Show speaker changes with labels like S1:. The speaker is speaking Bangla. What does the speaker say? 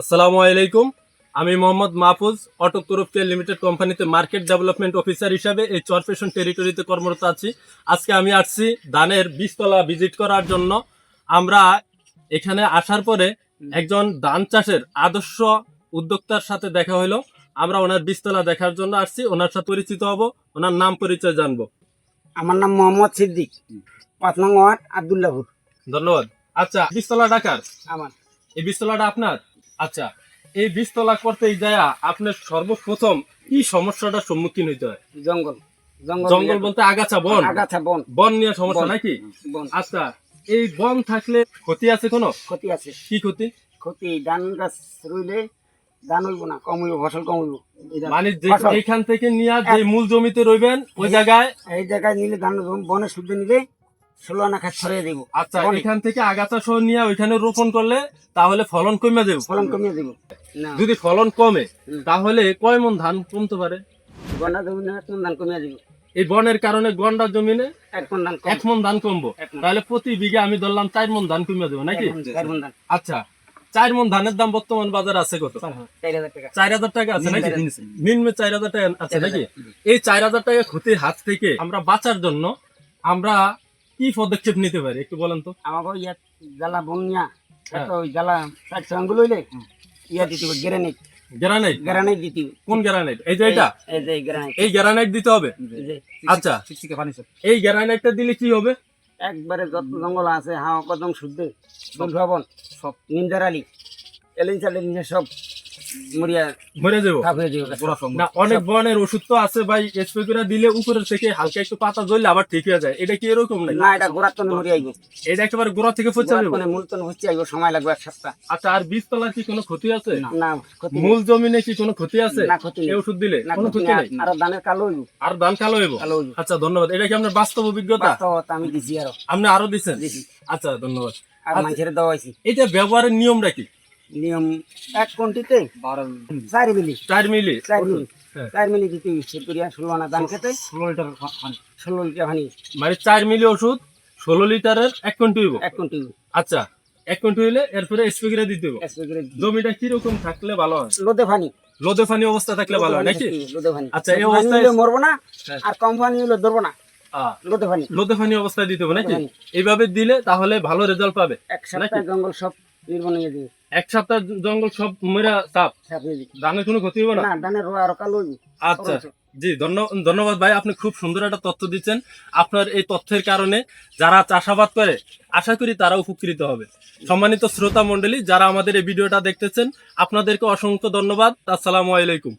S1: আসসালামু আলাইকুম। আমি মোহাম্মদ মাহফুজ অটো করুপ্টিয়া লিমিটেড কোম্পানিতে মার্কেট ডেভেলপমেন্ট অফিসার হিসাবে এই চরপেশন টেরিটরিতে কর্মরত আছি। আজকে আমি আসছি ধানের বীজতলা ভিজিট করার জন্য। আমরা এখানে আসার পরে একজন ধান চাষের আদর্শ উদ্যোক্তার সাথে দেখা হলো। আমরা ওনার বীজতলা দেখার জন্য আসছি ওনার সাথে পরিচিত হব ওনার নাম পরিচয় জানব।
S2: আমার নাম মোহাম্মদ সিদ্দিক পাঁচ নং ওয়ার্ড আবদুল্লাপুর
S1: ধন্যবাদ। আচ্ছা বীজতলা ডাকার
S2: আমার।
S1: এই বীজতলাটা আপনার? আচ্ছা এই বীজতলা করতে যায়া আপনার সর্বপ্রথম কি সমস্যাটার সম্মুখীন হইতে হয়?
S2: জঙ্গল।
S1: জঙ্গল বলতে আগাছা বন?
S2: আগাছা বন।
S1: বন নিয়ে সমস্যা নাকি? আচ্ছা এই বন থাকলে ক্ষতি আছে কোনো?
S2: ক্ষতি আছে।
S1: কি ক্ষতি?
S2: ক্ষতি ধান গাছ রইলে ধান হইব না কম হইব ফসল কম হইব।
S1: মানে এইখান থেকে নিয়ে যে মূল জমিতে রইবেন ওই জায়গায়
S2: এই জায়গায় নিলে ধান বনে শুদ্ধ নিলে ষোলো আনা খাত ছড়িয়ে দিব।
S1: আচ্ছা এখান থেকে আগাছা সহ নিয়ে ওইখানে রোপণ করলে তাহলে ফলন কমে যাবে
S2: ফলন কমিয়ে দিব।
S1: যদি ফলন কমে তাহলে কয় মন ধান কমতে পারে?
S2: গন্ডা জমি এক মন ধান কমিয়ে দিব।
S1: এই বনের কারণে গন্ডা জমিনে
S2: এক মন ধান
S1: কমবো। তাহলে প্রতি বিঘা আমি ধরলাম চার মন ধান কমে দেবো নাকি? আচ্ছা চার মন ধানের দাম বর্তমান বাজারে আছে কত?
S2: চার হাজার টাকা।
S1: আছে নাকি?
S2: নিম্নে
S1: চার হাজার টাকা আছে নাকি? এই চার হাজার টাকা ক্ষতির হাত থেকে আমরা বাঁচার জন্য আমরা কি পদক্ষেপ নিতে পারি? একটু বলেন তো।
S2: আমাকে ইয়া জ্বালা বন্যা। এত ওই জ্বালা ষাট আঙ্গুল হইলে ইয়া দিতে হবে গ্রানাইট
S1: গ্রানাইট
S2: গ্রানাইট দিতে হবে।
S1: কোন গ্রানাইট এই যে এটা
S2: এই যে গ্রানাইট
S1: এই গ্রানাইট দিতে হবে? আচ্ছা। এই গ্রানাইটটা দিলে কি হবে?
S2: একবারে যত জঙ্গল আছে হাওয়া কদম শুদ্ধ ফুল ভবন সব নিন্দার আলী। এলিন চালেন সব
S1: মরে যাব।
S2: খাপ যাবে।
S1: না অনেক বনের ওষুধ তো আছে ভাই স্প্রে করে দিলে উপরের থেকে হালকা একটু পাতা জ্বললে আবার ঠিক হয়ে যায়। এটা কি এরকম
S2: না এটা গোড়ার তনে মরিয়া আইব।
S1: এটা একেবারে গোড়া থেকে পচে যাবে?
S2: তনে মূল তনে হচ্ছে আইব সময় লাগবে এক সপ্তাহ।
S1: আচ্ছা আর বীজতলার কি কোনো ক্ষতি আছে?
S2: না
S1: মূল জমিনে কি কোনো ক্ষতি আছে?
S2: না ক্ষতি
S1: এই ওষুধ দিলে
S2: না
S1: কোনো
S2: ক্ষতি নেই।
S1: নেই?
S2: ধানের কালো হইব।
S1: আর ধান কালো হইব? আচ্ছা ধন্যবাদ। এটা কি আপনার বাস্তব অভিজ্ঞতা?
S2: বাস্তবতা আমি দিছি আরও।
S1: আপনি আরও দিচ্ছেন আচ্ছা ধন্যবাদ।
S2: আর
S1: এটা ব্যবহারের নিয়মটা কি?
S2: নিয়ম এক কোনটিতে? চার মিলি।
S1: চার মিলি?
S2: চার মিলি। চার মিলি দিতে ষোলো আনা ধান খেতে ষোলো লিটার ষোলো লিটার পানি
S1: মানে চার মিলি ওষুধ ষোলো লিটারের এক হইব?
S2: এক কোনটি
S1: আচ্ছা এক কোটি হইলে এরপরে স্প্রে দিতে
S2: করে
S1: জমিটা কীরকম থাকলে ভালো হয়?
S2: লোদে পানি
S1: লোদে ফানি অবস্থা থাকলে ভালো হয় নাকি?
S2: লোদে পানি
S1: আচ্ছা, এই অবস্থায়-
S2: মরবো না
S1: হ্যাঁ।
S2: আর কম পানি হইলে ধরবো না। লোদে পানি
S1: অবস্থায় দিতে হবে নাকি? এইভাবে দিলে তাহলে ভালো রেজাল্ট পাবে
S2: এক সপ্তাহ জঙ্গল সব হয়ে যাবে।
S1: এক সপ্তাহ জঙ্গল সব মেরা
S2: সাপ হয়ে
S1: ধানের কোনো ক্ষতি হবে না?
S2: ধানের
S1: আচ্ছা জি ধন্যবাদ ভাই আপনি খুব সুন্দর একটা তথ্য দিচ্ছেন। আপনার এই তথ্যের কারণে যারা চাষাবাদ করে আশা করি তারা উপকৃত হবে। সম্মানিত শ্রোতা মন্ডলী যারা আমাদের এই ভিডিওটা দেখতেছেন আপনাদেরকে অসংখ্য ধন্যবাদ। আসসালামু আলাইকুম।